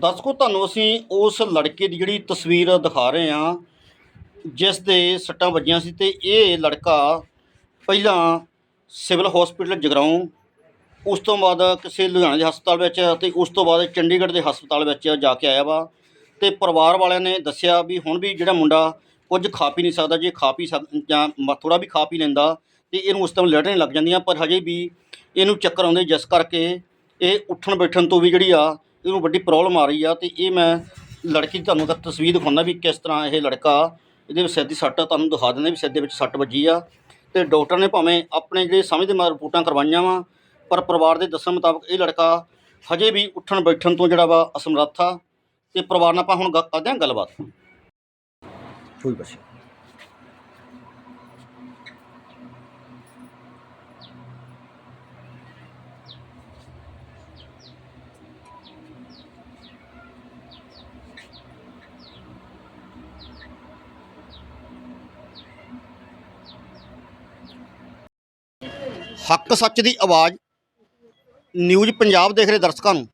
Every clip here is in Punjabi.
ਦਰਸ਼ਕੋ ਤੁਹਾਨੂੰ ਅਸੀਂ ਉਸ ਲੜਕੇ ਦੀ ਜਿਹੜੀ ਤਸਵੀਰ ਦਿਖਾ ਰਹੇ ਹਾਂ, ਜਿਸ ਦੇ ਸੱਟਾਂ ਵੱਜੀਆਂ ਸੀ ਤੇ ਇਹ ਲੜਕਾ ਪਹਿਲਾਂ ਸਿਵਲ ਹਸਪੀਟਲ ਜਗਰਾਉਂ, ਉਸ ਤੋਂ ਬਾਅਦ ਕਿਸੇ ਲੁਧਿਆਣਾ ਦੇ ਹਸਪਤਾਲ ਵਿੱਚ ਤੇ ਉਸ ਤੋਂ ਬਾਅਦ ਚੰਡੀਗੜ੍ਹ ਦੇ ਹਸਪਤਾਲ ਵਿੱਚ ਜਾ ਕੇ ਆਇਆ ਵਾ ਤੇ ਪਰਿਵਾਰ ਵਾਲਿਆਂ ਨੇ ਦੱਸਿਆ ਵੀ ਹੁਣ ਵੀ ਜਿਹੜਾ ਮੁੰਡਾ ਕੁਝ ਖਾ ਪੀ ਨਹੀਂ ਸਕਦਾ, ਜੇ ਖਾ ਪੀ ਸਕ, ਜਾਂ ਥੋੜਾ ਵੀ ਖਾ ਪੀ ਲੈਂਦਾ ਤੇ ਇਹਨੂੰ ਉਸ ਟਾਈਮ ਲੜਨ ਲੱਗ ਜਾਂਦੀਆਂ, ਪਰ ਹਜੇ ਵੀ ਇਹਨੂੰ ਚੱਕਰ ਆਉਂਦੇ ਜਿਸ ਕਰਕੇ ਇਹ ਉੱਠਣ ਬੈਠਣ ਤੋਂ ਵੀ ਜਿਹੜੀ ਆ ਇਹਨੂੰ ਵੱਡੀ ਪ੍ਰੋਬਲਮ ਆ ਰਹੀ ਆ ਤੇ ਇਹ ਮੈਂ ਲੜਕੀ ਦੀ ਤੁਹਾਨੂੰ ਤਾਂ ਤਸਵੀਰ ਦਿਖਾਉਂਦਾ ਵੀ ਕਿਸ ਤਰ੍ਹਾਂ ਇਹ ਲੜਕਾ ਇਹਦੇ ਸਿਰ ਦੀ ਸੱਟ ਤੁਹਾਨੂੰ ਦਿਖਾ ਦਿੰਦੇ ਵੀ ਸਿਰ ਦੇ ਵਿੱਚ ਸੱਟ ਵੱਜੀ ਆ। ਤੇ ਡਾਕਟਰ ਨੇ ਭਾਵੇਂ ਆਪਣੇ ਜਿਹੜੇ ਸਮਝਦੇ ਮਾਰ ਰਿਪੋਰਟਾਂ ਕਰਵਾਈਆਂ ਵਾ, ਪਰ ਪਰਿਵਾਰ ਦੇ ਦੱਸਣ ਮੁਤਾਬਕ ਇਹ ਲੜਕਾ ਹਜੇ ਵੀ ਉੱਠਣ ਬੈਠਣ ਤੋਂ ਜਿਹੜਾ ਵਾ ਅਸਮਰੱਥ ਆ। ਤੇ ਪਰਿਵਾਰ ਨਾਲ ਆਪਾਂ ਹੁਣ ਗ- ਕਰਦੇ ਹਾਂ ਗੱਲਬਾਤ। ਕੋਈ ਬਸ ਹੱਕ ਸੱਚ ਦੀ ਆਵਾਜ਼ ਨਿਊਜ਼ ਪੰਜਾਬ ਦੇਖ ਰਹੇ ਦਰਸ਼ਕਾਂ ਨੂੰ।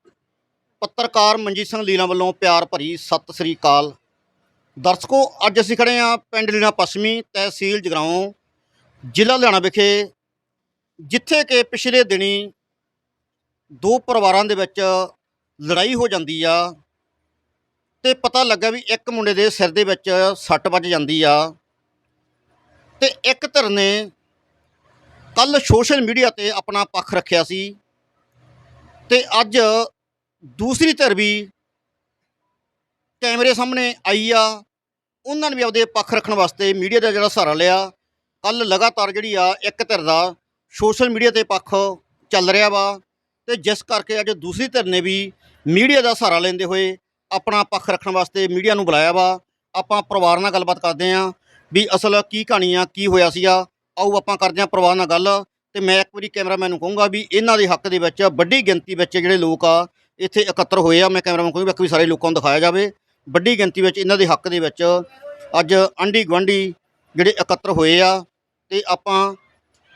ਪੱਤਰਕਾਰ ਮਨਜੀਤ ਸਿੰਘ ਲੀਲਾ ਵੱਲੋਂ ਪਿਆਰ ਭਰੀ ਸਤਿ ਸ੍ਰੀ ਅਕਾਲ। ਦਰਸ਼ਕੋ, ਅੱਜ ਅਸੀਂ ਖੜੇ ਹਾਂ ਪਿੰਡ ਲੀਲਾ ਪੱਛਮੀ ਤਹਿਸੀਲ ਜਗਰਾਉਂ, ਜ਼ਿਲ੍ਹਾ ਲੁਧਿਆਣਾ ਵਿਖੇ, ਜਿੱਥੇ ਕਿ ਪਿਛਲੇ ਦਿਨੀ ਦੋ ਪਰਿਵਾਰਾਂ ਦੇ ਵਿੱਚ ਲੜਾਈ ਹੋ ਜਾਂਦੀ ਆ ਤੇ ਪਤਾ ਲੱਗਾ ਵੀ ਇੱਕ ਮੁੰਡੇ ਦੇ ਸਿਰ ਦੇ ਵਿੱਚ ਸੱਟ ਵੱਜ ਜਾਂਦੀ ਆ ਤੇ ਇੱਕ ਧਿਰ ਨੇ ਕੱਲ ਸੋਸ਼ਲ ਮੀਡੀਆ ਤੇ ਆਪਣਾ ਪੱਖ ਰੱਖਿਆ ਸੀ ਤੇ ਅੱਜ ਦੂਸਰੀ ਧਿਰ ਵੀ ਕੈਮਰੇ ਸਾਹਮਣੇ ਆਈ ਆ। ਉਹਨਾਂ ਨੇ ਵੀ ਆਪਦੇ ਪੱਖ ਰੱਖਣ ਵਾਸਤੇ ਮੀਡੀਆ ਦਾ ਜਿਹੜਾ ਸਹਾਰਾ ਲਿਆ। ਕੱਲ ਲਗਾਤਾਰ ਜਿਹੜੀ ਆ ਇੱਕ ਧਿਰ ਦਾ ਸੋਸ਼ਲ ਮੀਡੀਆ ਤੇ ਪੱਖ ਚੱਲ ਰਿਹਾ ਵਾ ਤੇ ਜਿਸ ਕਰਕੇ ਅੱਜ ਦੂਸਰੀ ਧਿਰ ਨੇ ਵੀ ਮੀਡੀਆ ਦਾ ਸਹਾਰਾ ਲੈਂਦੇ ਹੋਏ ਆਪਣਾ ਪੱਖ ਰੱਖਣ ਵਾਸਤੇ ਮੀਡੀਆ ਨੂੰ ਬੁਲਾਇਆ ਵਾ। ਆਪਾਂ ਪਰਿਵਾਰ ਨਾਲ ਗੱਲਬਾਤ ਕਰਦੇ ਆਂ ਵੀ ਅਸਲ ਕੀ ਕਹਾਣੀ ਆ, ਕੀ ਹੋਇਆ ਸੀਗਾ। ਆਓ ਆਪਾਂ ਕਰਦੇ ਹਾਂ ਪਰਿਵਾਰ ਨਾਲ ਗੱਲ ਤੇ ਮੈਂ ਇੱਕ ਵਾਰੀ ਕੈਮਰਾਮੈਨ ਨੂੰ ਕਹੂੰਗਾ ਵੀ ਇਹਨਾਂ ਦੇ ਹੱਕ ਦੇ ਵਿੱਚ ਵੱਡੀ ਗਿਣਤੀ ਵਿੱਚ ਜਿਹੜੇ ਲੋਕ ਆ ਇੱਥੇ ਇਕੱਤਰ ਹੋਏ ਆ। ਮੈਂ ਕੈਮਰਾਮੈਨ ਕਹੂੰਗਾ ਇੱਕ ਵੀ ਸਾਰੇ ਲੋਕਾਂ ਨੂੰ ਦਿਖਾਇਆ ਜਾਵੇ। ਵੱਡੀ ਗਿਣਤੀ ਵਿੱਚ ਇਹਨਾਂ ਦੇ ਹੱਕ ਦੇ ਵਿੱਚ ਅੱਜ ਆਂਢੀ ਗੁਆਂਢੀ ਜਿਹੜੇ ਇਕੱਤਰ ਹੋਏ ਆ ਤੇ ਆਪਾਂ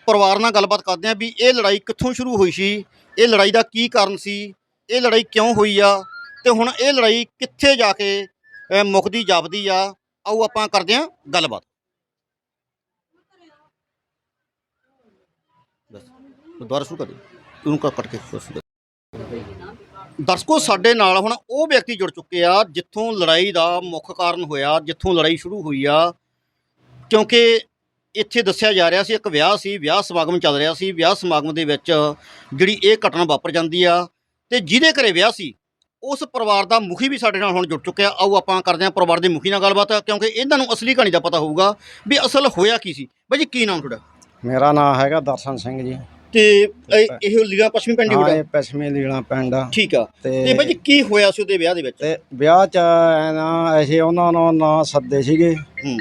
ਪਰਿਵਾਰ ਨਾਲ ਗੱਲਬਾਤ ਕਰਦੇ ਆ ਵੀ ਇਹ ਲੜਾਈ ਕਿੱਥੋਂ ਸ਼ੁਰੂ ਹੋਈ ਸੀ? ਇਹ ਲੜਾਈ ਦਾ ਕੀ ਕਾਰਨ ਸੀ? ਇਹ ਲੜਾਈ ਕਿਉਂ ਹੋਈ ਆ? ਤੇ ਹੁਣ ਇਹ ਲੜਾਈ ਕਿੱਥੇ ਜਾ ਕੇ ਅਹ, ਜਾਪਦੀ ਆ? ਆਓ ਆਪਾਂ ਕਰਦੇ ਆ ਗੱਲਬਾਤ। ਦੁਬਾਰਾ ਸ਼ੁਰੂ ਕਰ ਦਿਓ। ਤੂੰ ਕੱਟ ਕੱਟ ਕੇ ਦਰਸ਼ਕੋ, ਸਾਡੇ ਨਾਲ ਹੁਣ ਉਹ ਵਿਅਕਤੀ ਜੁੜ ਚੁੱਕੇ ਆ, ਜਿੱਥੋਂ ਲੜਾਈ ਦਾ ਮੁੱਖ ਕਾਰਨ ਹੋਇਆ, ਜਿੱਥੋਂ ਲੜਾਈ ਸ਼ੁਰੂ ਹੋਈ ਆ। ਕਿਉਂਕਿ ਇੱਥੇ ਦੱਸਿਆ ਜਾ ਰਿਹਾ ਸੀ, ਇੱਕ ਵਿਆਹ ਸੀ, ਵਿਆਹ ਸਮਾਗਮ ਚੱਲ ਰਿਹਾ ਸੀ। ਵਿਆਹ ਸਮਾਗਮ ਦੇ ਵਿੱਚ ਜਿਹੜੀ ਇਹ ਘਟਨਾ ਵਾਪਰ ਜਾਂਦੀ ਆ ਤੇ ਜਿਹਦੇ ਘਰੇ ਵਿਆਹ ਸੀ, ਉਸ ਪਰਿਵਾਰ ਦਾ ਮੁਖੀ ਵੀ ਸਾਡੇ ਨਾਲ ਹੁਣ ਜੁੜ ਚੁੱਕਿਆ। ਆਓ ਆਪਾਂ ਕਰਦੇ ਹਾਂ ਪਰਿਵਾਰ ਦੇ ਮੁਖੀ ਨਾਲ ਗੱਲਬਾਤ, ਕਿਉਂਕਿ ਇਹਨਾਂ ਨੂੰ ਅਸਲੀ ਕਹਾਣੀ ਦਾ ਪਤਾ ਹੋਊਗਾ ਵੀ ਅਸਲ ਹੋਇਆ ਕੀ ਸੀ। ਬਾਈ ਜੀ, ਕੀ ਨਾਮ ਤੁਹਾਡਾ? ਮੇਰਾ ਨਾਮ ਹੈਗਾ ਦਰਸ਼ਨ ਸਿੰਘ ਜੀ। ਤੇ ਇਹ ਇਹ ਲੀਲਾ ਪੱਛਮੀ ਪਿੰਡ ਹੀ ਇਹ ਪਛਮੀ ਲੀਲਾ ਪਿੰਡ ਆ। ਠੀਕ ਆ। ਤੇ ਤੇ ਬਾਈ ਜੀ ਕੀ ਹੋਇਆ ਸੀ ਉਹਦੇ ਵਿਆਹ ਦੇ ਵਿੱਚ? ਤੇ ਵਿਆਹ ਚ ਐਂ ਨਾ ਅਸੀਂ ਉਹਨਾਂ ਨੂੰ ਨਾ ਸੱਦੇ ਸੀਗੇ। ਹੂੰ।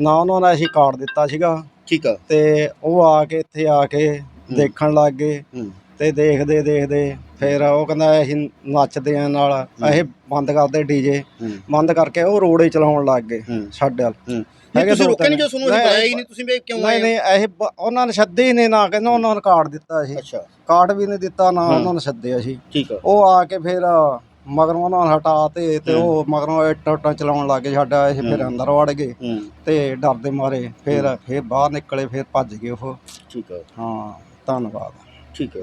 ਨਾ ਉਹਨਾਂ ਨੂੰ ਅਸੀਂ ਕਾਰਡ ਦਿੱਤਾ ਸੀਗਾ। ਠੀਕ ਆ। ਤੇ ਉਹ ਆ ਕੇ ਇੱਥੇ ਆ ਕੇ ਦੇਖਣ ਲੱਗ ਗਏ। ਹੂੰ। ਤੇ ਦੇਖਦੇ ਦੇਖਦੇ ਫਿਰ ਉਹ ਕਹਿੰਦਾ ਅਸੀਂ ਨੱਚਦੇ ਆ ਨਾਲ। ਅਸੀਂ ਬੰਦ ਕਰਦੇ ਡੀਜੇ। ਹੂੰ। ਬੰਦ ਕਰਕੇ ਉਹ ਰੋੜੇ ਚਲਾਉਣ ਲੱਗ ਗਏ ਹੂੰ। ਸਾਡੇ ਵੱਲ। ਹੂੰ। ਹੈਗੇ ਨਹੀਂ ਤੁਸੀਂ ਦੋ ਰੋਕਿਆ ਨਹੀਂ ਤਿੰਨ। ਜੋ ਤੁਹਾਨੂੰ ਅਸੀਂ ਨਹੀਂ, ਬੁਲਾਇਆ ਹੀ ਨਹੀਂ ਤੁਸੀਂ ਵੀ ਕਿਉਂ ਨਹੀਂ ਆਏ ਨਹੀਂ ਅਸੀਂ ਬ- ਉਹਨਾਂ ਨੇ ਸੱਦੇ ਹੀ ਨਹੀਂ ਨਾ ਕਹਿੰਦਾ ਉਹਨਾਂ ਨੂੰ ਕਾਰਡ ਦਿੱਤਾ ਸੀ ਅੱਛਾ। ਕਾਰਡ ਵੀ ਨਹੀਂ ਦਿੱਤਾ ਨਾ। ਉਹਨਾਂ ਨੇ ਸੱਦਿਆ ਸੀ ਠੀਕ ਆ। ਉਹ ਆ ਕੇ ਫਿਰ ਮਗਰੋਂ ਉਹਨਾਂ ਨੂੰ ਹਟਾ ਤੇ ਤੇ ਉਹ ਮਗਰੋਂ ਇੱਟ ਉੱਟਾਂ ਚਲਾਉਣ ਲੱਗ ਗਏ ਸਾਡਾ ਅਸੀਂ ਫਿਰ। ਅੰਦਰ ਵੜ ਗਏ। ਹੂੰ। ਤੇ ਡਰਦੇ ਮਾਰੇ ਫਿਰ ਫਿਰ ਬਾਹਰ ਨਿਕਲੇ ਫਿਰ ਭੱਜ ਗਏ ਉਹ। ਠੀਕ ਆ। ਹਾਂ ਧੰਨਵਾਦ। ਠੀਕ ਹੈ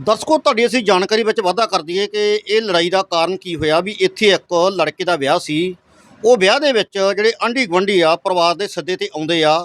ਦਰਸ਼ਕੋ ਤੁਹਾਡੀ ਅਸੀਂ ਜਾਣਕਾਰੀ ਵਿੱਚ ਵਾਧਾ ਕਰ ਦਈਏ ਕਿ ਇਹ ਲੜਾਈ ਦਾ ਕਾਰਨ ਕੀ ਹੋਇਆ ਵੀ ਇੱਥੇ ਇੱਕ ਲੜਕੇ ਦਾ ਵਿਆਹ ਸੀ। ਉਹ ਵਿਆਹ ਦੇ ਵਿੱਚ ਜਿਹੜੇ ਆਂਢੀ ਗੁਆਂਢੀ ਆ ਪਰਿਵਾਰ ਦੇ ਸੱਦੇ ਤੇ ਆਉਂਦੇ ਆ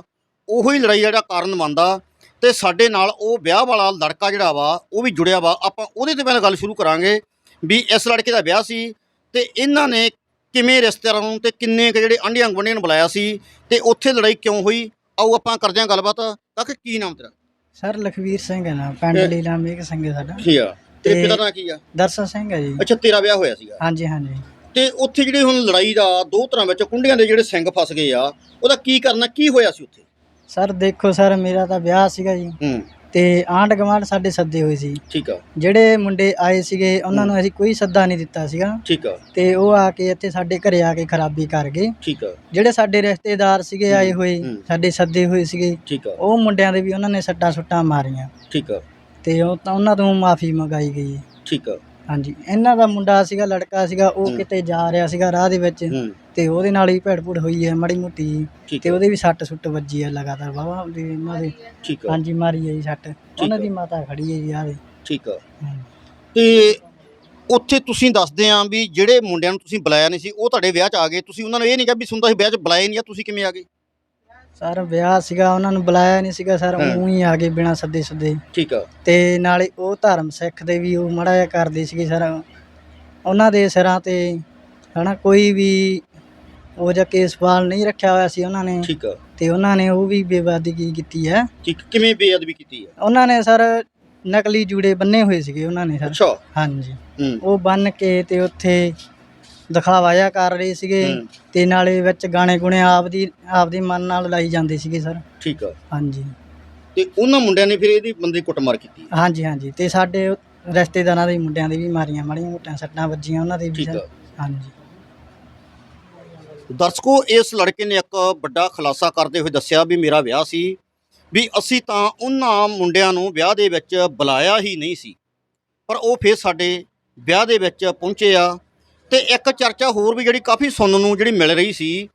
ਉਹੋ ਹੀ ਲੜਾਈ ਦਾ ਜਿਹੜਾ ਕਾਰਨ ਬਣਦਾ ਤੇ ਸਾਡੇ ਨਾਲ ਉਹ ਵਿਆਹ ਵਾਲਾ ਲੜਕਾ ਜਿਹੜਾ ਵਾ ਉਹ ਵੀ ਜੁੜਿਆ ਵਾ। ਆਪਾਂ ਉਹਦੇ ਤੇ ਪਹਿਲਾਂ ਗੱਲ ਸ਼ੁਰੂ ਕਰਾਂਗੇ ਵੀ ਇਸ ਲੜਕੇ ਦਾ ਵਿਆਹ ਸੀ ਤੇ ਇਹਨਾਂ ਨੇ ਕਿਵੇਂ ਰਿਸ਼ਤੇਦਾਰਾਂ ਨੂੰ ਤੇ ਕਿੰਨੇ ਕੁ ਜਿਹੜੇ ਆਂਢੀਆਂ ਗੁਆਂਢੀਆਂ ਨੂੰ ਬੁਲਾਇਆ ਸੀ ਤੇ ਉੱਥੇ ਲੜਾਈ ਕਿਉਂ ਹੋਈ? ਆਓ ਆਪਾਂ ਕਰਦੇ ਹਾਂ ਗੱਲਬਾਤ। ਤਾਂ ਕਿ ਕੀ ਨਾਮ ਤੇਰਾ? ਸਰ ਲਖਵੀਰ ਸਿੰਘ ਹੈ ਨਾ ਪਿੰਡ ਲੀਲਾ ਮੇਘ ਸਿੰਘ ਹੈ ਸਾਡਾ। ਠੀਕ ਆ। ਤੇ- ਪਿਤਾ ਦਾ ਕੀ ਆ? ਦਰਸ਼ਨ ਸਿੰਘ ਹੈ ਜੀ। ਅੱਛਾ ਤੇਰਾ ਵਿਆਹ ਹੋਇਆ ਸੀਗਾ। ਹਾਂਜੀ ਹਾਂਜੀ। ਤੇ ਉੱਥੇ ਜਿਹੜੀ ਹੁਣ ਲੜਾਈ ਦਾ ਦੋ ਤਰ੍ਹਾਂ ਵਿੱਚ ਕੁੰਡੀਆਂ ਦੇ ਜਿਹੜੇ ਸਿੰਘ ਫਸ ਗਏ ਆ ਉਹਦਾ ਕੀ ਕਰਨਾ ਕੀ ਹੋਇਆ ਸੀ ਉੱਥੇ? ਸਰ ਦੇਖੋ ਸਰ ਮੇਰਾ ਤਾਂ ਵਿਆਹ ਸੀਗਾ ਜੀ। ਹੂੰ। ਤੇ ਆਂਢ ਗੁਆਂਢ ਸਾਡੇ ਸੱਦੇ ਹੋਏ ਸੀ। ਠੀਕ ਆ। ਜਿਹੜੇ ਮੁੰਡੇ ਆਏ ਸੀਗੇ ਉਹਨਾਂ ਨੂੰ ਅਸੀਂ ਕੋਈ ਸੱਦਾ ਨਹੀਂ ਦਿੱਤਾ ਸੀਗਾ। ਠੀਕ ਆ। ਤੇ ਉਹ ਆ ਕੇ ਇੱਥੇ ਸਾਡੇ ਘਰੇ ਆ ਕੇ ਖਰਾਬੀ ਕਰ ਗਏ। ਠੀਕ ਆ। ਜਿਹੜੇ ਸਾਡੇ ਰਿਸ਼ਤੇਦਾਰ ਸੀਗੇ ਆਏ ਹੋਏ। ਸਾਡੇ ਸੱਦੇ ਹੋਏ ਸੀਗੇ। ਠੀਕ ਆ। ਉਹ ਮੁੰਡਿਆਂ ਦੇ ਵੀ ਉਹਨਾਂ ਨੇ ਸੱਟਾਂ ਸੁੱਟਾਂ ਮਾਰੀਆਂ। ਠੀਕ ਆ। ਤੇ ਉਹ ਤਾਂ ਉਹਨਾਂ ਤੋਂ ਮਾਫੀ ਮੰਗਾਈ ਗਈ। ਠੀਕ ਆ। ਹਾਂਜੀ ਇਹਨਾਂ ਦਾ ਮੁੰਡਾ ਸੀਗਾ ਲੜਕਾ ਸੀਗਾ ਉਹ। ਕਿਤੇ ਜਾ ਰਿਹਾ ਸੀਗਾ ਰਾਹ ਦੇ ਵਿੱਚ ਹੂੰ। ਤੇ ਉਹਦੇ ਨਾਲ ਹੀ ਭੇੜ ਭੂੜ ਹੋਈ ਹੈ ਮਾੜੀ ਮੋਟੀ। ਠੀਕ ਤੇ ਹੈ। ਉਹਦੇ ਵੀ ਸੱਟ ਸੁੱਟ ਵੱਜੀ ਹੈ ਲਗਾਤਾਰ ਵਾਵਾ ਦੇ ਇਹਨਾਂ ਦੇ। ਠੀਕ ਹੈ। ਹਾਂਜੀ ਮਾਰੀ ਹੈ ਜੀ ਸੱਟ। ਉਹਨਾਂ। ਦੀ ਮਾਤਾ ਖੜੀ ਹੈ ਜੀ ਆਹ ਦੇ। ਠੀਕ ਹੈ। ਹਾਂਜੀ। ਤੇ ਉੱਥੇ ਤੁਸੀਂ ਦੱਸਦੇ ਆਂ ਵੀ ਜਿਹੜੇ ਮੁੰਡਿਆਂ ਨੂੰ ਤੁਸੀਂ ਬੁਲਾਇਆ ਨਹੀਂ ਸੀ ਉਹ ਤੁਹਾਡੇ ਵਿਆਹ 'ਚ ਆ ਗਏ। ਤੁਸੀਂ ਉਹਨਾਂ ਨੂੰ ਇਹ ਨਹੀਂ ਕਿਹਾ ਵੀ ਸੁਣਦਾ ਸੀ ਵਿਆਹ 'ਚ ਬੁਲਾਏ ਨਹੀਂ ਆ ਤੁਸੀਂ ਕਿਵੇਂ ਆ ਗਏ? ਸਰ ਵਿਆਹ ਸੀਗਾ ਉਹਨਾਂ ਨੂੰ ਬੁਲਾਇਆ ਨਹੀਂ ਸੀਗਾ ਸਰ ਹਾਂ। ਉਹੀ ਆ ਗਏ ਬਿਨਾਂ ਸੱਦੇ ਸੁੱਦੇ। ਠੀਕ ਆ। ਤੇ ਨਾਲੇ ਉਹ ਧਰਮ ਸਿੱਖ ਦੇ ਵੀ ਉਹ ਮੜਾ ਜਿਹਾ ਕਰਦੇ ਸੀਗੇ ਸਰ। ਉਹਨਾਂ ਦੇ ਸਿਰਾਂ ਤੇ ਹਨਾ ਕੋਈ ਵੀ ਉਹ ਜਿਹਾ ਕੇਸ ਫਾਲ ਨਹੀਂ ਰੱਖਿਆ ਹੋਇਆ ਸੀ ਉਹਨਾਂ ਨੇ। ਠੀਕ ਆ। ਤੇ ਉਹਨਾਂ ਨੇ ਉਹ ਵੀ ਬੇਵਾਦਗੀ ਕੀਤੀ ਹੈ। ਠੀਕ ਕਿਵੇਂ ਬੇਅਦਬੀ ਕੀਤੀ ਆ ਉਹਨਾਂ ਨੇ ਸਰ ਨਕਲੀ ਜੂੜੇ ਬੰਨੇ ਹੋਏ ਸੀਗੇ ਉਹਨਾਂ ਨੇ ਸਰ। ਅੱਛਾ। ਹਾਂਜੀ। ਹੂੰ। ਉਹ ਬੰਨ ਕੇ ਤੇ ਉੱਥੇ ਦਿਖਾਵਾ ਜਿਹਾ ਕਰ ਰਹੇ ਸੀਗੇ ਹੂੰ। ਤੇ ਨਾਲੇ ਵਿੱਚ ਗਾਣੇ ਗੁਣੇ ਆਪ ਦੀ ਆਪ ਦੀ ਮਨ ਨਾਲ ਲਾਈ ਜਾਂਦੇ ਸੀਗੇ ਸਰ। ਠੀਕ ਆ। ਹਾਂਜੀ। ਤੇ ਉਹਨਾਂ ਮੁੰਡਿਆਂ ਨੇ ਫਿਰ ਇਹਦੀ ਬੰਦੇ ਕੁੱਟਮਾਰ ਕੀਤੀ ਹਾਂਜੀ ਹਾਂਜੀ। ਤੇ ਸਾਡੇ ਰਿਸ਼ਤੇਦਾਰਾਂ ਦੇ ਮੁੰਡਿਆਂ ਦੇ ਵੀ ਮਾਰੀਆਂ ਮਾੜੀਆਂ ਮੋਟੀਆਂ ਸੱਟਾਂ ਵੱਜੀਆਂ ਉਹਨਾਂ ਦੇ ਵੀ ਠੀਕ ਸਰ। ਆ। ਹਾਂਜੀ। ਦਰਸ਼ਕੋ ਇਸ ਲੜਕੇ ਨੇ ਇੱਕ ਵੱਡਾ ਖੁਲਾਸਾ ਕਰਦੇ ਹੋਏ ਦੱਸਿਆ ਵੀ ਮੇਰਾ ਵਿਆਹ ਸੀ ਵੀ ਅਸੀਂ ਤਾਂ ਉਹਨਾਂ ਮੁੰਡਿਆਂ ਨੂੰ ਵਿਆਹ ਦੇ ਵਿੱਚ ਬੁਲਾਇਆ ਹੀ ਨਹੀਂ ਸੀ। ਪਰ ਉਹ ਫਿਰ ਸਾਡੇ ਵਿਆਹ ਦੇ ਵਿੱਚ ਪਹੁੰਚੇ ਆ ਤੇ ਇੱਕ ਚਰਚਾ ਹੋਰ ਵੀ ਜਿਹੜੀ ਕਾਫੀ ਸੁਣਨ ਨੂੰ ਜਿਹੜੀ ਮਿਲ ਰਹੀ ਸੀ,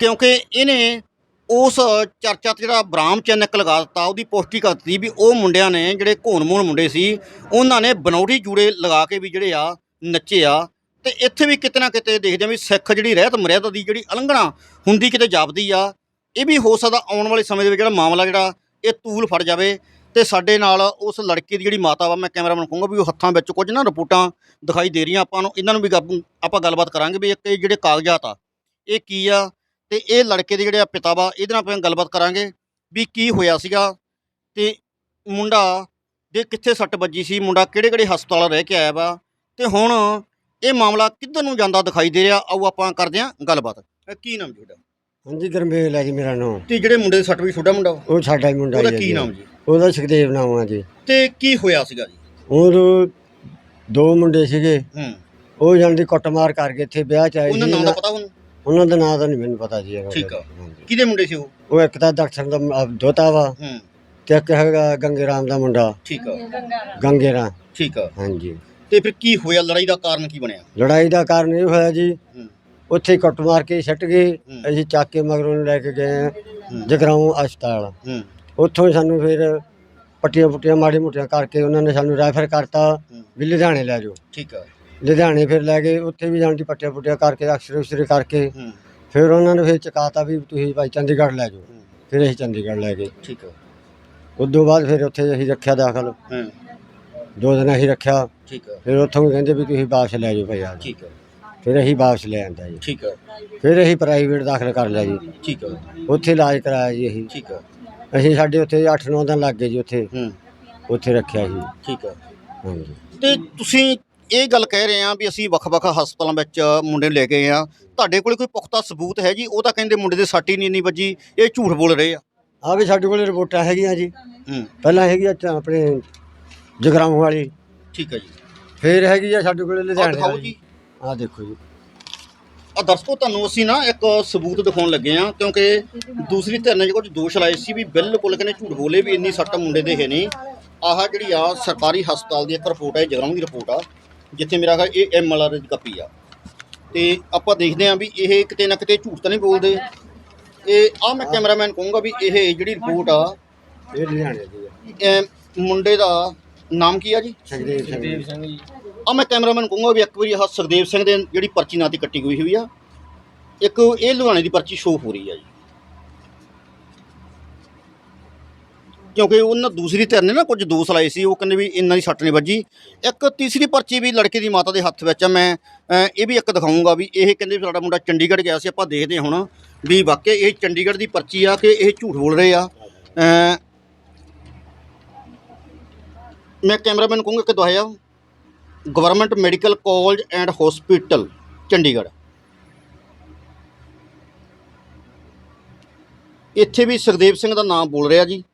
ਕਿਉਂਕਿ ਇਹਨੇ ਉਸ ਚਰਚਾ ਤੇ ਜਿਹੜਾ ਬਰਾਮ ਚੈਨਕ ਲਗਾ ਦਿੱਤਾ, ਉਹਦੀ ਪੁਸ਼ਟੀ ਕਰ ਦਿੱਤੀ ਵੀ ਉਹ ਮੁੰਡਿਆਂ ਨੇ ਜਿਹੜੇ ਘੋਣ-ਮੋਣ ਮੁੰਡੇ ਸੀ, ਉਹਨਾਂ ਨੇ ਬਨੌਟੀ ਜੂੜੇ ਲਗਾ ਕੇ ਵੀ ਜਿਹੜੇ ਆ ਨੱਚੇ ਆ। ਤੇ ਇੱਥੇ ਵੀ ਕਿਤੇ ਨਾ ਕਿਤੇ ਦੇਖਦੇ ਆ ਵੀ ਸਿੱਖ ਜਿਹੜੀ ਰਹਿਤ ਮਰਿਆਦਾ ਦੀ ਜਿਹੜੀ ਉਲੰਘਣਾ ਹੁੰਦੀ ਕਿਤੇ ਜਾਪਦੀ ਆ, ਇਹ ਵੀ ਹੋ ਸਕਦਾ ਆਉਣ ਵਾਲੇ ਸਮੇਂ ਦੇ ਵਿੱਚ ਜਿਹੜਾ ਮਾਮਲਾ ਜਿਹੜਾ, ਇਹ ਤੂਲ ਫੜ ਜਾਵੇ। ਤੇ ਸਾਡੇ ਨਾਲ ਉਸ ਲੜਕੀ ਦੀ ਜਿਹੜੀ ਮਾਤਾ ਵਾ ਮੈਂ ਕੈਮਰਾਮੈਨ ਕਹੂੰਗਾ ਵੀ ਉਹ ਹੱਥਾਂ ਵਿੱਚ ਕੁਝ ਨਾ ਰਿਪੋਰਟਾਂ ਦਿਖਾਈ ਦੇ ਰਹੀਆਂ ਆਪਾਂ ਨੂੰ ਇਹਨਾਂ ਨੂੰ ਵੀ ਆਪਾਂ ਗੱਲਬਾਤ ਕਰਾਂਗੇ ਵੀ ਇੱਕ ਇਹ ਜਿਹੜੇ ਕਾਗਜ਼ਾਤ ਆ ਇਹ ਕੀ ਆ ਤੇ ਇਹ ਲੜਕੇ ਦੇ ਜਿਹੜੇ ਆ ਪਿਤਾ ਵਾ ਇਹਦੇ ਨਾਲ ਆਪਾਂ ਗੱਲਬਾਤ ਕਰਾਂਗੇ ਵੀ ਕੀ ਹੋਇਆ ਸੀਗਾ ਤੇ ਮੁੰਡਾ ਦੇ ਕਿੱਥੇ ਸੱਟ ਵੱਜੀ ਸੀ ਮੁੰਡਾ ਕਿਹੜੇ ਕਿਹੜੇ ਹਸਪਤਾਲ ਰਹਿ ਕੇ ਆਇਆ ਵਾ ਤੇ ਹੁਣ ਇਹ ਮਾਮਲਾ ਕਿੱਧਰ ਨੂੰ ਜਾਂਦਾ ਦਿਖਾਈ ਦੇ ਰਿਹਾ ਆਓ ਆਪਾਂ ਕਰਦੇ ਹਾਂ ਗੱਲਬਾਤ। ਅ, ਕੀ ਨਾਮ ਜੀ ਤੁਹਾਡਾ? ਹਾਂਜੀ ਗਰਮੇਲ ਹੈ ਜੀ ਮੇਰਾ ਨਾਮ। ਤੇ ਜਿਹੜੇ ਮੁੰਡੇ ਦੇ ਸੱਟ ਵੀ ਛੋਟਾ ਮੁੰਡਾ ਵਾ, ਉਹ ਸਾਡਾ ਹੀ ਮੁੰਡਾ ਉਹਦਾ ਹੀ ਹੈ ਕੀ ਜੀ। ਨਾਮ ਜੀ? ਉਹਦਾ ਸੁਖਦੇਵ ਨਾਮ ਆ ਜੀ। ਤੇ ਕੀ ਹੋਇਆ ਸੀਗਾ ਜੀ? ਉਹ ਦੋ ਮੁੰਡੇ ਸੀਗੇ ਹੂੰ। ਉਹ ਜਾਣ ਦੀ ਕੁੱਟਮਾਰ ਕਰ ਗਏ ਇੱਥੇ ਵਿਆਹ ਚ ਆਏ ਉਹਨਾਂ ਨਾਮ ਦਾ ਪਤਾ ਹੁਣ? ਉਹਨਾਂ ਦਾ ਨਾਂ ਤਾਂ ਨਹੀਂ ਮੈਨੂੰ ਪਤਾ ਜੀ ਹੈਗਾ ਠੀਕ ਆ। ਹਾਂਜੀ। ਕਿਹਦੇ ਮੁੰਡੇ ਸੀ ਉਹ? ਉਹ ਇੱਕ ਤਾਂ ਦਰਸ਼ਨ ਦਾ ਮ- ਦੋਤਾ ਵਾ ਹੂੰ। ਤੇ ਇੱਕ ਹੈਗਾ ਗੰਗੇ ਰਾਮ ਦਾ ਮੁੰਡਾ। ਠੀਕ ਆ। ਗੰਗੇ ਰਾਮ। ਠੀਕ ਆ। ਹਾਂਜੀ। ਤੇ ਫਿਰ ਕੀ ਹੋਇਆ? ਲੜਾਈ ਦਾ ਕਾਰਨ ਕੀ ਬਣਿਆ? ਲੜਾਈ ਦਾ ਕਾਰਨ ਇਹ ਹੋਇਆ ਜੀ ਹੂੰ। ਉੱਥੇ ਕੁੱਟ ਮਾਰ ਕੇ ਛੱਟ ਗਏ। ਹੂੰ। ਅਸੀਂ ਚੱਕ ਕੇ ਮਗਰੋਂ ਨੂੰ ਲੈ ਕੇ ਗਏ ਹੂੰ। ਜਗਰਾਉਂ ਹਸਪਤਾਲ। ਹੂੰ। ਉੱਥੋਂ ਹੀ ਸਾਨੂੰ ਫਿਰ ਪੱਟੀਆਂ ਪੁੱਟੀਆਂ ਮਾੜੀ ਮੋਟੀਆਂ ਕਰਕੇ ਉਹਨਾਂ ਨੇ ਸਾਨੂੰ ਰੈਫਰ ਕਰਤਾ ਹੂੰ। ਵੀ ਲੁਧਿਆਣੇ ਲੈ ਜਾਓ। ਠੀਕ ਆ। ਲੁਧਿਆਣੇ ਫਿਰ ਲੈ ਗਏ ਉੱਥੇ ਵੀ ਜਾਣ ਦੀ ਪੱਟੀਆਂ ਪੁੱਟੀਆਂ ਕਰਕੇ ਅਕਸਰੇ ਉਕਸਰੇ ਕਰਕੇ ਹੂੰ। ਫਿਰ ਉਹਨਾਂ ਨੇ ਫਿਰ ਚਕਾਤਾ ਵੀ ਤੁਸੀਂ ਭਾਈ ਚੰਡੀਗੜ੍ਹ ਲੈ ਜਾਓ। ਹੂੰ, ਫਿਰ ਅਸੀਂ ਚੰਡੀਗੜ੍ਹ ਲੈ ਗਏ। ਠੀਕ ਉਸ ਤੋਂ ਬਾਅਦ ਫਿਰ ਉੱਥੇ ਅਸੀਂ ਰੱਖਿਆ ਦਾਖਲ। ਹਾਂ। ਦੋ ਦਿਨ ਅਸੀਂ ਰੱਖਿਆ। ਠੀਕ ਆ। ਫਿਰ ਉੱਥੋਂ ਵੀ ਕਹਿੰਦੇ ਵੀ ਤੁਸੀਂ ਵਾਪਸ ਲੈ ਜਾਓ ਭਾਈ ਆ। ਠੀਕ ਆ। ਫਿਰ ਅਸੀਂ ਵਾਪਸ ਲੈ ਆਂਦਾ ਜੀ। ਠੀਕ ਆ। ਫਿਰ ਅਸੀਂ ਪ੍ਰਾਈਵੇਟ ਦਾਖਲ ਕਰ ਲਿਆ ਜੀ। ਠੀਕ ਆ। ਉੱਥੇ ਇਲਾਜ ਕਰਾਇਆ ਜੀ ਅਸੀਂ। ਠੀਕ ਆ। ਅਸੀਂ ਸਾਡੇ ਉੱਥੇ 8-9 ਦਿਨ ਲੱਗ ਗਏ ਜੀ ਉੱਥੇ। ਹੂੰ। ਉੱਥੇ ਰੱਖਿਆ ਜੀ ਠੀਕ ਆ ਹਾਂਜੀ। ਤੇ ਤੁਸੀਂ ਇਹ ਗੱਲ ਕਹਿ ਰਹੇ ਆ ਵੀ ਅਸੀਂ ਵੱਖ-ਵੱਖ ਹਸਪਤਾਲਾਂ ਵਿੱਚ ਮੁੰਡੇ ਲੈ ਗਏ ਆ। ਤੁਹਾਡੇ ਕੋਲ ਕੋਈ ਪੁਖਤਾ ਸਬੂਤ ਹੈ ਜੀ? ਉਹ ਤਾਂ ਕਹਿੰਦੇ ਮੁੰਡੇ ਦੇ ਸੱਟ ਹੀ ਨਹੀਂ ਇੰਨੀ ਵੱਜੀ। ਇਹ ਝੂਠ ਬੋਲ ਰਹੇ ਆ। ਆ ਵੀ ਸਾਡੇ ਕੋਲ ਰਿਪੋਰਟਾਂ ਹੈਗੀਆਂ ਜੀ। ਹੂੰ। ਪਹਿਲਾਂ ਹੈਗੀ ਆ ਚ- ਆਪਣੇ ਜਗਰਾਉਂ ਵਾਲੀ। ਠੀਕ ਹੈ ਜੀ। ਫਿਰ ਹੈਗੀ ਆ ਸਾਡੇ ਕੋਲ ਆਹ ਲੁਧਿਆਣੇ ਦਿਖਾਓ ਵਾਲੀ। ਜੀ। ਆ ਦੇਖੋ ਜੀ। ਆ ਦਰਸ਼ਕੋ ਤੁਹਾਨੂੰ ਅਸੀਂ ਨਾ ਇੱਕ ਸਬੂਤ ਦਿਖਾਉਣ ਲੱਗੇ ਆ ਕਿਉਂਕਿ ਦੂਸਰੀ ਧਿਰ ਨੇ ਜੋ ਕੁਝ ਦੋਸ਼ ਲਾਏ ਸੀ ਵੀ ਬਿਲਕੁਲ ਕਹਿੰਦੇ ਝੂਠ ਬੋਲੇ ਵੀ ਇੰਨੀ ਸੱਟ ਮੁੰਡੇ ਦੇ ਹੈ ਨਹੀਂ। ਆਹ ਜਿਹੜੀ ਆ ਸਰਕਾਰੀ ਹਸਪਤਾਲ ਦੀ ਇੱਕ ਰਿਪੋਰਟ ਹੈ ਜਗਰਾਉਂ ਦੀ ਰਿਪੋਰਟ ਆ ਜਿੱਥੇ ਮੇਰਾ ਖਿਆਲ ਇਹ ਐਮਐਲਆਰ ਦੀ ਕਾਪੀ ਆ। ਤੇ ਆਪਾਂ ਦੇਖਦੇ ਆ ਵੀ ਇਹ ਕਿਤੇ ਨਾ ਕਿਤੇ ਝੂਠ ਤਾਂ ਨਹੀਂ ਬੋਲਦੇ। ਇਹ ਆ ਮੈਂ ਕੈਮਰਾਮੈਨ ਕਹੂੰਗਾ ਵੀ ਇਹ ਜਿਹੜੀ ਰਿਪੋਰਟ ਆ ਇਹ ਲੁਧਿਆਣੇ ਦੀ ਆ। ਮੁੰਡੇ ਦਾ ਨਾਮ ਕੀ ਆ ਜੀ? ਸੁਖਦੇਵ ਸਿੰਘ ਜੀ। ਆ ਮੈਂ ਕੈਮਰਾਮੈਨ ਕਹੂੰਗਾ ਵੀ ਇੱਕ ਵਾਰੀ ਆਹ ਸੁਖਦੇਵ ਸਿੰਘ ਦੇ ਜਿਹੜੀ ਪਰਚੀ ਨਾਂ ਤੇ ਕੱਟੀ ਹੋਈ ਹੋਈ ਆ, ਇੱਕ ਇਹ ਲੁਧਿਆਣੇ ਦੀ ਪਰਚੀ ਸ਼ੋਅ ਹੋ ਰਹੀ ਆ ਜੀ। ਕਿਉਂਕਿ ਉਹਨਾਂ ਦੂਸਰੀ ਧਿਰ ਨੇ ਨਾ ਕੁਝ ਦੋਸ਼ ਲਾਏ ਸੀ, ਉਹ ਕਹਿੰਦੇ ਵੀ ਇੰਨਾ ਦੀ ਸੱਟ ਨਹੀਂ ਵੱਜੀ। ਇੱਕ ਤੀਸਰੀ ਪਰਚੀ ਵੀ ਲੜਕੇ ਦੀ ਮਾਤਾ ਦੇ ਹੱਥ ਵਿੱਚ ਆ, ਮੈਂ ਇਹ ਵੀ ਇੱਕ ਦਿਖਾਉਂਗਾ ਵੀ ਇਹ ਕਹਿੰਦੇ ਵੀ ਸਾਡਾ ਮੁੰਡਾ ਚੰਡੀਗੜ੍ਹ ਗਿਆ ਸੀ, ਆਪਾਂ ਦੇਖਦੇ ਹਾਂ ਹੁਣ ਵੀ ਵਾਕਿਆ ਇਹ ਚੰਡੀਗੜ੍ਹ ਦੀ ਪਰਚੀ ਆ ਕਿ ਇਹ ਝੂਠ ਬੋਲ ਰਹੇ ਆ। ਮੈਂ ਕੈਮਰਾਮੈਨ ਕਹੂੰਗਾ ਕਿ ਦੁਹਾਇਆ government medical college and hospital, Chandigarh. ਇੱਥੇ ਵੀ ਸੁਖਦੇਵ ਸਿੰਘ ਦਾ ਨਾਮ ਬੋਲ ਰਿਹਾ ਜੀ।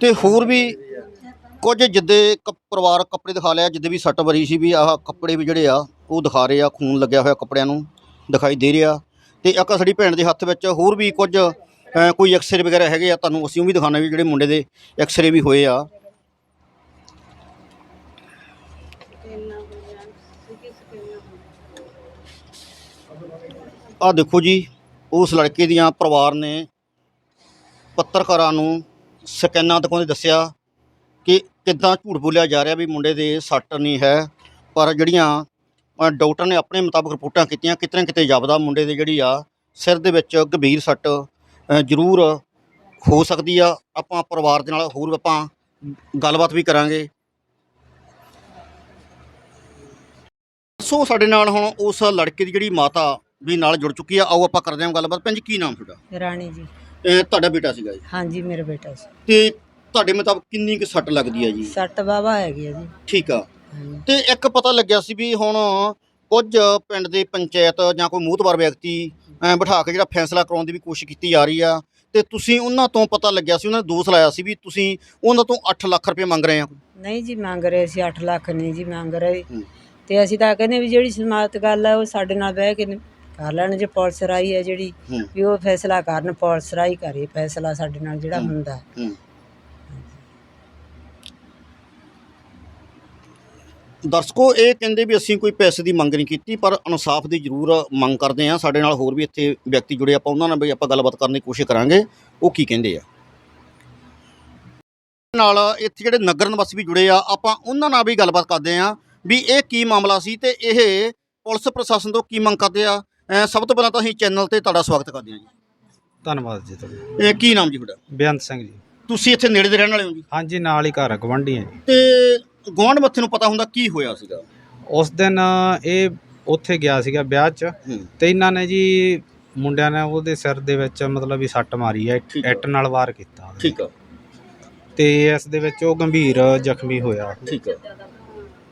ਤੇ ਹੋਰ ਵੀ ਕੁਝ ਜਿੱਦੇ ਕ- ਪਰਿਵਾਰਕ ਕੱਪੜੇ ਦਿਖਾ ਲਿਆ ਜਿੱਦੇ ਵੀ ਸੱਟ ਵਰੀ ਸੀ ਵੀ ਆਹ ਕੱਪੜੇ ਵੀ ਜਿਹੜੇ ਆ, ਉਹ ਦਿਖਾ ਰਹੇ ਆ, ਖੂਨ ਲੱਗਿਆ ਹੋਇਆ ਕੱਪੜਿਆਂ ਨੂੰ, ਦਿਖਾਈ ਦੇ ਰਿਹਾ। ਤੇ ਇੱਕ ਸਾਡੀ ਭੈਣ ਦੇ ਹੱਥ ਵਿੱਚ ਹੋਰ ਵੀ ਕੁਝ ਕੋਈ ਐਕਸਰੇ ਵਗੈਰਾ ਹੈਗੇ ਆ, ਤੁਹਾਨੂੰ ਅਸੀਂ ਉਹ ਵੀ ਦਿਖਾਣਾ ਵੀ ਜਿਹੜੇ ਮੁੰਡੇ ਦੇ ਐਕਸਰੇ ਵੀ ਹੋਏ ਆ। ਆ ਦੇਖੋ ਜੀ, ਉਸ ਲੜਕੇ ਦੀਆਂ ਪਰਿਵਾਰ ਨੇ ਪੱਤਰਕਾਰਾਂ ਨੂੰ ਸਕੈਨਾਂ ਤੱਕ ਉਹਨੇ ਦੱਸਿਆ ਕਿ ਕਿੱਦਾਂ ਝੂਠ ਬੋਲਿਆ ਜਾ ਰਿਹਾ ਵੀ ਮੁੰਡੇ ਦੇ ਸੱਟ ਨਹੀਂ ਹੈ, ਪਰ ਜਿਹੜੀਆਂ ਡਾਕਟਰ ਨੇ ਆਪਣੇ ਮੁਤਾਬਕ ਰਿਪੋਰਟਾਂ ਕੀਤੀਆਂ, ਕਿਤੇ ਨਾ ਕਿਤੇ ਜਾਪਦਾ ਮੁੰਡੇ ਦੇ ਜਿਹੜੀ ਆ ਸਿਰ ਦੇ ਵਿੱਚ ਗੰਭੀਰ ਸੱਟ ਜ਼ਰੂਰ ਹੋ ਸਕਦੀ ਆ। ਆਪਾਂ ਪਰਿਵਾਰ ਦੇ ਨਾਲ ਹੋਰ ਆਪਾਂ ਗੱਲਬਾਤ ਵੀ ਕਰਾਂਗੇ। ਸੋ ਸਾਡੇ ਨਾਲ ਹੁਣ ਉਸ ਲੜਕੇ ਦੀ ਜਿਹੜੀ ਮਾਤਾ ਵੀ ਨਾਲ ਜੁੜ ਚੁੱਕੀ ਆ। ਆਓ ਆਪਾਂ ਕਰਦੇ ਹਾਂ ਗੱਲਬਾਤ। ਭੈਣ ਜੀ ਕੀ ਨਾਮ ਤੁਹਾਡਾ? ਰਾਣੀ ਜੀ। ਇਹ ਤੁਹਾਡਾ ਬੇਟਾ ਸੀਗਾ ਜੀ। ਹਾਂਜੀ ਮੇਰਾ ਬੇਟਾ ਸੀ। ਤੇ ਤੁਹਾਡੇ ਮੁਤਾਬਕ ਕਿੰਨੀ ਕੁ ਸੱਟ ਲੱਗਦੀ ਹੈ ਜੀ? ਸੱਟ ਬਾਬਾ ਹੈਗੀ ਆ ਜੀ। ਠੀਕ ਆ। ਤੇ ਇੱਕ ਪਤਾ ਲੱਗਿਆ ਸੀ ਵੀ ਹੁਣ ਕੁਝ ਪਿੰਡ ਦੇ ਪੰਚਾਇਤ ਜਾਂ ਕੋਈ ਮੂਹਤਵਾਰ ਵਿਅਕਤੀ ਬਿਠਾ ਕੇ ਜਿਹੜਾ ਫੈਸਲਾ ਕਰਾਉਣ ਦੀ ਵੀ ਕੋਸ਼ਿਸ਼ ਕੀਤੀ ਜਾ ਰਹੀ ਆ। ਤੇ ਤੁਸੀਂ ਉਹਨਾਂ ਤੋਂ ਪਤਾ ਲੱਗਿਆ ਸੀ ਉਹਨਾਂ ਨੇ ਦੋਸ਼ ਲਾਇਆ ਸੀ ਵੀ ਤੁਸੀਂ ਉਹਨਾਂ ਤੋਂ 8 ਲੱਖ ਰੁਪਏ ਮੰਗ ਰਹੇ ਆ ਨਹੀਂ ਜੀ ਮੰਗ ਰਹੇ ਸੀ 8 ਲੱਖ ਨਹੀਂ ਜੀ ਮੰਗ ਰਹੇ। ਤੇ ਅਸੀਂ ਤਾਂ ਕਹਿੰਦੇ ਵੀ ਜਿਹੜੀ ਸਮਾਤ ਗੱਲ ਹੈ ਉਹ ਸਾਡੇ ਨਾਲ ਬਹਿ ਕੇ ਕਰ ਲੈਣ ਜੇ ਪੁਲਿਸ ਰਾਈ ਹੈ ਜਿਹੜੀ ਵੀ ਉਹ ਫੈਸਲਾ ਕਰਨ ਪੁਲਿਸ ਰਾਈ ਕਰੇ ਫੈਸਲਾ ਸਾਡੇ ਨਾਲ ਜਿਹੜਾ। ਹੁੰਦਾ। ਦਰਸ਼ਕੋ ਇਹ ਕਹਿੰਦੇ ਵੀ ਅਸੀਂ ਕੋਈ ਪੈਸੇ ਦੀ ਮੰਗ ਨਹੀਂ ਕੀਤੀ ਪਰ ਇਨਸਾਫ ਦੀ ਜ਼ਰੂਰ ਮੰਗ ਕਰਦੇ ਆ ਸਾਡੇ ਨਾਲ ਹੋਰ ਵੀ ਇੱਥੇ ਵਿਅਕਤੀ ਜੁੜੇ ਆਪਾਂ ਉਹਨਾਂ ਨਾਲ ਵੀ ਆਪਾਂ ਗੱਲਬਾਤ ਕਰਨ ਦੀ ਕੋਸ਼ਿਸ਼ ਕਰਾਂਗੇ। ਉਹ ਕੀ ਕਹਿੰਦੇ ਆ? ਨਾਲ ਇੱਥੇ ਜਿਹੜੇ ਨਗਰ ਨਿਵਾਸੀ ਵੀ ਜੁੜੇ ਆ ਆਪਾਂ ਉਹਨਾਂ ਨਾਲ ਵੀ ਗੱਲਬਾਤ ਕਰਦੇ ਆ ਵੀ ਇਹ ਕੀ ਮਾਮਲਾ ਸੀ ਤੇ ਇਹ ਪੁਲਿਸ ਪ੍ਰਸ਼ਾਸਨ ਤੋਂ ਕੀ ਮੰਗ ਕਰਦੇ ਆ। ਅਹ ਸਭ ਤੋਂ ਪਹਿਲਾਂ ਤਾਂ ਅਸੀਂ ਚੈਨਲ ਤੇ ਤੁਹਾਡਾ ਸਵਾਗਤ ਕਰਦੇ ਆ ਜੀ। ਧੰਨਵਾਦ ਜੀ ਤੁਹਾਡਾ। ਇਹ ਕੀ ਨਾਮ ਜੀ ਤੁਹਾਡਾ? ਬੇਅੰਤ ਸਿੰਘ ਜੀ। ਤੁਸੀਂ ਇੱਥੇ ਨੇੜੇ ਦੇ ਰਹਿਣ ਵਾਲੇ ਹੋ ਜੀ? ਹਾਂਜੀ ਨਾਲ ਹੀ ਘਰ ਗਵੰਡੀ ਹੈ ਜੀ। ਤੇ ਗੁਆਂਢ ਮੱਥੇ ਨੂੰ ਪਤਾ ਹੁੰਦਾ ਕੀ ਹੋਇਆ ਸੀਗਾ? ਉਸ ਦਿਨ ਇਹ ਉੱਥੇ ਗਿਆ ਸੀਗਾ ਵਿਆਹ 'ਚ ਹੂੰ। ਤੇ ਇਹਨਾਂ ਨੇ ਜੀ ਮੁੰਡਿਆਂ ਨੇ ਉਹਦੇ ਸਿਰ ਦੇ ਵਿੱਚ ਮਤਲਬ ਵੀ ਸੱਟ ਮਾਰੀ ਹੈ ਠੀਕ ਆ। ਇੱਟ ਨਾਲ ਵਾਰ ਕੀਤਾ। ਠੀਕ ਆ। ਤੇ ਇਸ ਦੇ ਵਿੱਚ ਉਹ ਗੰਭੀਰ ਜ਼ਖਮੀ ਹੋਇਆ। ਠੀਕ ਆ।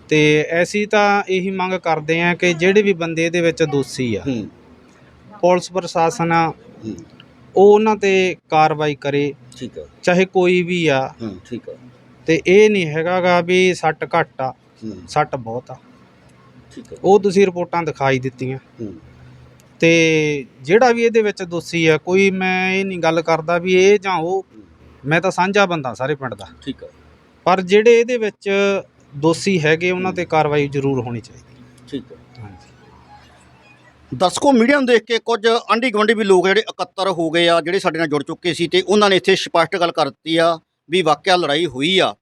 ਤੇ ਅਸੀਂ ਤਾਂ ਇਹੀ ਮੰਗ ਕਰਦੇ ਹਾਂ ਕਿ ਜਿਹੜੇ ਵੀ ਬੰਦੇ ਇਹਦੇ ਵਿੱਚ ਦੋਸ਼ੀ ਆ ਹੂੰ। ਪੁਲਿਸ ਪ੍ਰਸ਼ਾਸਨ ਆ, ਹੂੰ। ਉਹ ਉਹਨਾਂ ਤੇ ਕਾਰਵਾਈ ਕਰੇ। ਠੀਕ ਆ। ਚਾਹੇ ਕੋਈ ਵੀ ਆ। ਹੂੰ ਠੀਕ ਆ। ਤੇ ਇਹ ਨਹੀਂ ਹੈਗਾਗਾ ਵੀ ਸੱਟ ਘੱਟ ਆ ਹੂੰ। ਸੱਟ ਬਹੁਤ ਆ। ਠੀਕ ਉਹ ਤੁਸੀਂ ਰਿਪੋਰਟਾਂ ਦਿਖਾਈ ਦਿੱਤੀਆਂ। ਹੂੰ। ਤੇ ਜਿਹੜਾ ਵੀ ਇਹਦੇ ਵਿੱਚ ਦੋਸ਼ੀ ਆ ਕੋਈ ਮੈਂ ਇਹ ਨਹੀਂ ਗੱਲ ਕਰਦਾ ਵੀ ਇਹ ਜਾਂ ਉਹ ਮੈਂ ਤਾਂ ਸਾਂਝਾ ਬੰਦਾ ਸਾਰੇ ਪਿੰਡ ਦਾ। ਠੀਕ ਆ। ਪਰ ਜਿਹੜੇ ਇਹਦੇ ਵਿੱਚ ਦੋਸ਼ੀ ਹੈਗੇ ਉਹਨਾਂ ਤੇ ਕਾਰਵਾਈ ਜ਼ਰੂਰ ਹੋਣੀ ਚਾਹੀਦੀ। ਠੀਕ ਆ। ਹਾਂਜੀ। ਦਰਸ਼ਕੋ ਮੀਡੀਆ ਨੂੰ ਦੇਖ ਕੇ ਕੁਝ ਆਂਢੀ ਗੁਆਂਢੀ ਵੀ ਲੋਕ ਜਿਹੜੇ ਇਕੱਤਰ ਹੋ ਗਏ ਆ ਜਿਹੜੇ ਸਾਡੇ ਨਾਲ ਜੁੜ ਚੁੱਕੇ ਸੀ ਤੇ ਉਹਨਾਂ ਨੇ ਇੱਥੇ ਸਪਸ਼ਟ ਗੱਲ ਕਰ ਦਿੱਤੀ ਆ। ਵੀ ਵਾਕਿਆ ਲੜਾਈ ਹੋਈ ਆ।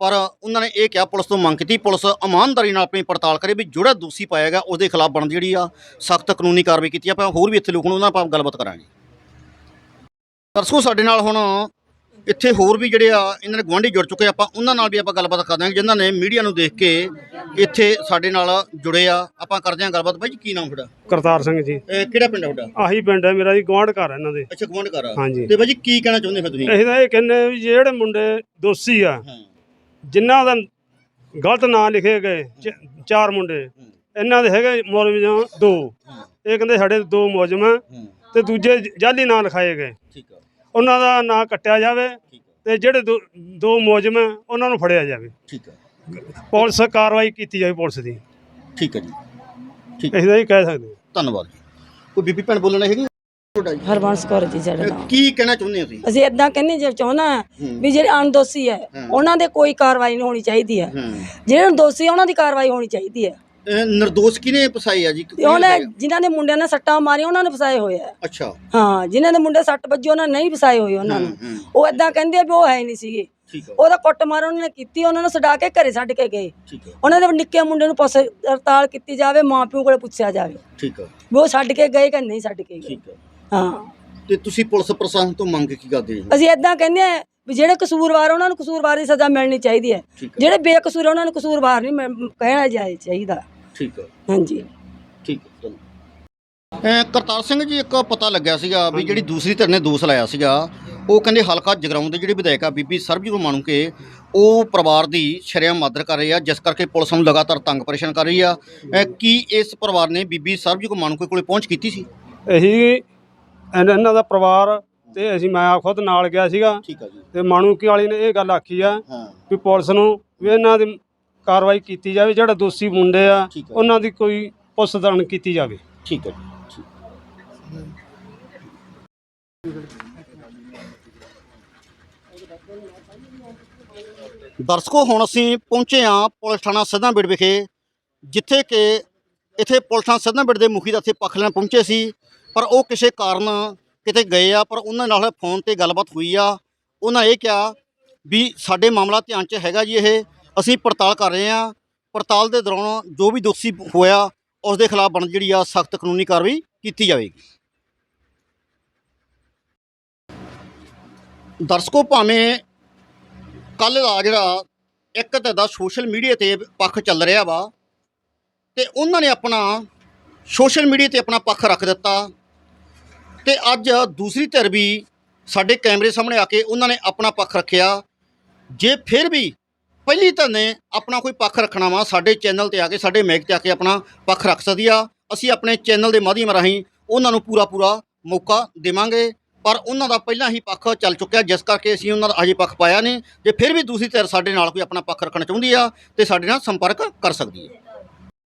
ਪਰ ਉਹਨਾਂ ਨੇ ਇਹ ਕਿਹਾ, ਪੁਲਿਸ ਤੋਂ ਮੰਗ ਕੀਤੀ, ਪੁਲਿਸ ਇਮਾਨਦਾਰੀ ਨਾਲ ਆਪਣੀ ਪੜਤਾਲ ਕਰੇ ਵੀ ਜਿਹੜਾ ਦੋਸ਼ੀ ਪਾਇਆ ਗਿਆ, ਉਹਦੇ ਖਿਲਾਫ ਬਣਦੀ ਜਿਹੜੀ ਆ ਸਖਤ ਕਾਨੂੰਨੀ ਕਾਰਵਾਈ ਕੀਤੀ ਆਪਾਂ ਹੋਰ ਵੀ ਇੱਥੇ ਲੋਕ ਨੂੰ ਉਹਨਾਂ ਆਪਾਂ ਗੱਲਬਾਤ ਕਰਾਂਗੇ। ਦਰਸ਼ਕੋ, ਸਾਡੇ ਨਾਲ ਹੁਣ ਇੱਥੇ ਹੋਰ ਵੀ ਜਿਹੜੇ ਆ, ਇਹਨਾਂ ਦੇ ਗੁਆਂਢੀ ਜੁੜ ਚੁੱਕੇ ਆਪਾਂ ਉਹਨਾਂ ਨਾਲ ਵੀ ਆਪਾਂ ਗੱਲਬਾਤ ਕਰਦੇ ਹਾਂ ਜਿਨ੍ਹਾਂ ਨੇ ਮੀਡੀਆ ਨੂੰ ਦੇਖ ਕੇ ਇੱਥੇ ਸਾਡੇ ਨਾਲ ਜੁੜੇ ਆ। ਆਪਾਂ ਕਰਦੇ ਹਾਂ ਗੱਲਬਾਤ। ਬਾਈ ਜੀ ਕੀ ਨਾਮ ਤੁਹਾਡਾ? ਕਰਤਾਰ ਸਿੰਘ ਜੀ। ਇਹ ਕਿਹੜਾ ਪਿੰਡ ਤੁਹਾਡਾ? ਆਹੀ ਪਿੰਡ ਹੈ ਮੇਰਾ ਜੀ ਗਵਾਂਢ ਘਰ ਹੈ ਇਹਨਾਂ ਦੇ। ਅੱਛਾ ਗਵਾਂਢ ਘਰ ਆ। ਹਾਂਜੀ। ਤੇ ਬਾਈ ਜੀ ਕੀ ਕਹਿਣਾ ਚਾਹੁੰਦੇ ਫਿਰ ਤੁਸੀਂ? ਅਸੀਂ ਤਾਂ ਇਹ ਕਹਿੰਦੇ ਵੀ ਜਿਹੜੇ ਮੁੰਡੇ ਦੋਸ਼ੀ ਆ ਹਾਂ। ਜਿਨ੍ਹਾਂ ਦਾ ਗਲਤ ਨਾਂ ਲਿਖੇ ਗਏ ਚ- ਚਾਰ ਮੁੰਡੇ ਇਹਨਾਂ ਦੇ ਹੈਗੇ ਮੌਲਵੀਆਂ ਦੋ। ਇਹ ਕਹਿੰਦੇ ਸਾਡੇ ਦੋ ਮੁਲਜ਼ਮ ਆ ਹਾਂ। ਤੇ ਦੂਜੇ ਜ- ਜਾਲੀ ਨਾਂ ਲਿਖਾਏ ਗਏ। ਠੀਕ ਆ। ਉਹਨਾਂ ਦਾ ਨਾਂ ਕੱਟਿਆ ਜਾਵੇ ਠੀਕ ਆ। ਤੇ ਜਿਹੜੇ ਦੋ- ਦੋ ਮੁਲਜ਼ਮ ਆ ਉਹਨਾਂ ਨੂੰ ਫੜਿਆ ਜਾਵੇ। ਠੀਕ ਆ। ਪੁਲਿਸ ਕਾਰਵਾਈ ਕੀਤੀ ਜਾਵੇ ਪੁਲਿਸ ਦੀ। ਠੀਕ ਆ ਜੀ। ਠੀਕ ਅਸੀਂ ਤਾਂ ਇਹ ਕਹਿ ਸਕਦੇ ਹਾਂ। ਧੰਨਵਾਦ ਜੀ। ਕੋਈ ਬੀਬੀ ਭੈਣ ਬੋਲਣਾ ਹੈਗੀ? ਤੁਹਾਡਾ ਜੀ ਹਰਬੰਸ ਕੌਰ ਜੀ ਸਾਡੇ ਕੀ ਕਹਿਣਾ ਚਾਹੁੰਦੇ ਹੋ ਤੁਸੀਂ? ਅਸੀਂ ਇਦਾਂ ਕਹਿੰਦੇ ਜੇ ਚਾਹੁੰਦਾ ਹੂੰ। ਵੀ ਜਿਹੜੇ ਅਣਦੋਸ਼ੀ ਹੈ ਹੂੰ। ਉਹਨਾਂ ਦੇ ਕੋਈ ਕਾਰਵਾਈ ਨਹੀਂ ਹੋਣੀ ਚਾਹੀਦੀ ਹੈ। ਹਾਂ। ਜਿਹੜੇ ਦੋਸ਼ੀ ਆ ਉਹਨਾਂ ਦੀ ਕਾਰਵਾਈ ਹੋਣੀ ਚਾਹੀਦੀ ਹੈ। ਇਹ ਨਿਰਦੋਸ਼ ਕਿਨੇ ਫਸਾਈ ਆ ਜੀ? ਤੇ ਉਹਨੇ ਜਿਨ੍ਹਾਂ ਦੇ ਮੁੰਡਿਆਂ ਨੇ ਸੱਟਾਂ ਮਾਰੀਆਂ ਉਹਨਾਂ ਨੇ ਫਸਾਏ ਹੋਏ ਆ। ਅੱਛਾ। ਹਾਂ ਜਿਨ੍ਹਾਂ ਦੇ ਮੁੰਡੇ ਸੱਟ ਵੱਜੀ ਉਹਨਾਂ ਨੇ ਨਹੀਂ ਫਸਾਏ ਹੋਏ ਉਹਨਾਂ ਨੂੰ। ਹੂੰ, ਹੂੰ। ਉਹ ਇਦਾਂ ਕਹਿੰਦੇ ਆ ਵੀ ਉਹ ਹੈ ਹੀ ਨਹੀਂ ਸੀਗੇ। ਠੀਕ ਉਹਦਾ ਕੁੱਟ ਮਾਰ ਉਹਨਾਂ ਨੇ ਕੀਤੀ ਉਹਨਾਂ ਨੂੰ ਛਡਾ ਕੇ ਘਰੇ ਛੱਡ ਕੇ ਗਏ। ਠੀਕ ਉਹਨਾਂ ਦੇ ਨਿੱਕੇ ਮੁੰਡੇ ਨੂੰ ਪੁੱਛ ਹੜਤਾਲ ਕੀਤੀ ਜਾਵੇ ਮਾਂ ਪਿਓ ਕੋਲੇ ਪੁੱਛਿਆ ਜਾਵੇ। ਠੀਕ ਵੀ ਉਹ ਛੱਡ ਕੇ ਗਏ ਕਿ ਨਹੀਂ ਛੱਡ ਕੇ ਗਏ? ਠੀਕ ਹਾਂ। ਤੇ ਤੁਸੀਂ ਪੁਲਿਸ ਪ੍ਰਸ਼ਾਸਨ ਤੋਂ ਮੰਗ ਕੀ ਕਰਦੇ ਹੋ? ਅਸੀਂ ਇਦਾਂ ਕਹਿੰਦੇ ਆ ਵੀ ਜਿਹੜੇ ਕਸੂਰਵਾਰ ਉਹਨਾਂ ਨੂੰ ਕਸੂਰਵਾਰ ਦੀ ਸਜ਼ਾ ਮਿਲਣੀ ਚਾਹੀਦੀ ਹੈ। ਠੀਕ ਜਿਹੜੇ ਬੇਕਸੂਰ ਆ, ਉਹਨਾਂ ਨੂੰ ਕਸੂਰਵਾਰ ਨਹੀਂ ਮਿਲ- ਕਹਿਣਾ ਜਾਏ ਚਾਹੀਦਾ। ਠੀਕ ਹਾਂਜੀ। ਠੀਕ ਹੈ ਚਲੋ। ਅਹ ਕਰਤਾਰ ਸਿੰਘ ਜੀ ਇੱਕ ਪਤਾ ਲੱਗਿਆ ਸੀਗਾ ਵੀ ਜਿਹੜੀ ਦੂਸਰੀ ਧਿਰ ਨੇ ਦੋਸ਼ ਲਾਇਆ ਸੀਗਾ ਉਹ ਕਹਿੰਦੇ ਹਲਕਾ ਜਗਰਾਉਂ ਦੇ ਜਿਹੜੇ ਵਿਧਾਇਕ ਆ ਬੀਬੀ ਸਰਬਜੀਤ ਮਾਣੂਕੇ ਉਹ ਪਰਿਵਾਰ ਦੀ ਸ਼ਰੇਆਮ ਮਦਦ ਕਰ ਰਹੇ ਆ ਜਿਸ ਕਰਕੇ ਪੁਲਿਸ ਨੂੰ ਲਗਾਤਾਰ ਤੰਗ ਪਰੇਸ਼ਾਨ ਕਰ ਰਹੀ ਆ। ਅਹ ਕੀ ਇਸ ਪਰਿਵਾਰ ਨੇ ਬੀਬੀ ਸਰਬਜੀਤ ਮਾਣੂਕੇ ਕੋਲੇ ਪਹੁੰਚ ਕੀਤੀ ਸੀ? ਇਹੀ ਇਹਨਾਂ ਇਹਨਾਂ ਦਾ ਪਰਿਵਾਰ ਤੇ ਅਸੀਂ ਮੈਂ ਖੁਦ ਨਾਲ ਗਿਆ ਸੀਗਾ। ਠੀਕ ਆ ਜੀ। ਤੇ ਮਾਣੂਕੀ ਵਾਲੀ ਨੇ ਇਹ ਗੱਲ ਆਖੀ ਆ ਹਾਂ। ਵੀ ਪੁਲਿਸ ਨੂੰ ਵੀ ਇਹਨਾਂ ਦੀ ਕਾਰਵਾਈ ਕੀਤੀ ਜਾਵੇ ਜਿਹੜਾ ਦੋਸ਼ੀ ਮੁੰਡੇ ਆ ਠੀਕ ਹੈ। ਉਹਨਾਂ ਦੀ ਕੋਈ ਪੁੱਛਦਣ ਕੀਤੀ ਜਾਵੇ। ਠੀਕ ਹੈ ਜੀ ਠੀਕ। ਦਰਸ਼ਕੋ, ਹੁਣ ਅਸੀਂ ਪਹੁੰਚੇ ਹਾਂ ਪੁਲਿਸ ਥਾਣਾ ਸਿੱਧਾਂਬੀੜ ਵਿਖੇ, ਜਿੱਥੇ ਕਿ ਇੱਥੇ ਪੁਲਿਸ ਥਾਣਾ ਸਦਨਾਬਿੰਡ ਦੇ ਮੁਖੀ ਦਾ ਇੱਥੇ ਪੱਖ ਲੈਣ ਪਹੁੰਚੇ ਸੀ। ਪਰ ਉਹ ਕਿਸੇ ਕਾਰਨ ਕਿਤੇ ਗਏ ਆ, ਪਰ ਉਹਨਾਂ ਨਾਲ ਫੋਨ ਤੇ ਗੱਲਬਾਤ ਹੋਈ ਆ। ਉਹਨਾਂ ਇਹ ਕਿਹਾ ਵੀ ਸਾਡੇ ਮਾਮਲਾ ਧਿਆਨ 'ਚ ਹੈਗਾ ਜੀ ਇਹ। ਅਸੀਂ ਪੜਤਾਲ ਕਰ ਰਹੇ ਆ ਪੜਤਾਲ ਦੇ ਦੌਰਾਨ ਜੋ ਵੀ ਦੋਸ਼ੀ ਹੋਇਆ, ਉਸ ਦੇ ਖਿਲਾਫ ਬਣ ਜਿਹੜੀ ਆ ਸਖਤ ਕਾਨੂੰਨੀ ਕਾਰਵਾਈ ਕੀਤੀ ਜਾਵੇਗੀ। ਦਰਸ਼ਕੋ, ਭਾਵੇਂ ਕੱਲ ਦਾ ਜਿਹੜਾ ਇੱਕ ਤੇ ਦਾ ਸੋਸ਼ਲ ਮੀਡੀਆ ਤੇ ਪੱਖ ਚੱਲ ਰਿਹਾ ਵਾ ਤੇ ਉਹਨਾਂ ਨੇ ਆਪਣਾ ਸੋਸ਼ਲ ਮੀਡੀਆ ਤੇ ਆਪਣਾ ਪੱਖ ਰੱਖ ਦਿੱਤਾ ਤੇ ਅੱਜ ਦੂਸਰੀ ਧਿਰ ਵੀ ਸਾਡੇ ਕੈਮਰੇ ਸਾਹਮਣੇ ਆ ਕੇ ਉਹਨਾਂ ਨੇ ਆਪਣਾ ਪੱਖ ਰੱਖਿਆ। ਜੇ ਫਿਰ ਵੀ ਪਹਿਲੀ ਧਿਰ ਨੇ ਆਪਣਾ ਕੋਈ ਪੱਖ ਰੱਖਣਾ ਵਾ, ਸਾਡੇ ਚੈਨਲ ਤੇ ਆ ਕੇ, ਸਾਡੇ ਮੈਕ ਤੇ ਆ ਕੇ ਆਪਣਾ ਪੱਖ ਰੱਖ ਸਕਦੀ ਆ। ਅਸੀਂ ਆਪਣੇ ਚੈਨਲ ਦੇ ਮਾਧਿਅਮ ਰਾਹੀਂ ਉਹਨਾਂ ਨੂੰ ਪੂਰਾ ਪੂਰਾ ਮੌਕਾ ਦੇਵਾਂਗੇ। ਪਰ ਉਹਨਾਂ ਦਾ ਪਹਿਲਾਂ ਹੀ ਪੱਖ ਚੱਲ ਚੁੱਕਿਆ, ਜਿਸ ਕਰਕੇ ਅਸੀਂ ਉਹਨਾਂ ਦਾ ਅਜੇ ਪੱਖ ਪਾਇਆ ਨਹੀਂ ਜੇ ਫਿਰ ਵੀ ਦੂਸਰੀ ਧਿਰ ਸਾਡੇ ਨਾਲ ਕੋਈ ਆਪਣਾ ਪੱਖ ਰੱਖਣਾ ਚਾਹੁੰਦੀ ਆ ਤੇ ਸਾਡੇ ਨਾਲ ਸੰਪਰਕ ਕਰ ਸਕਦੀ ਹੈ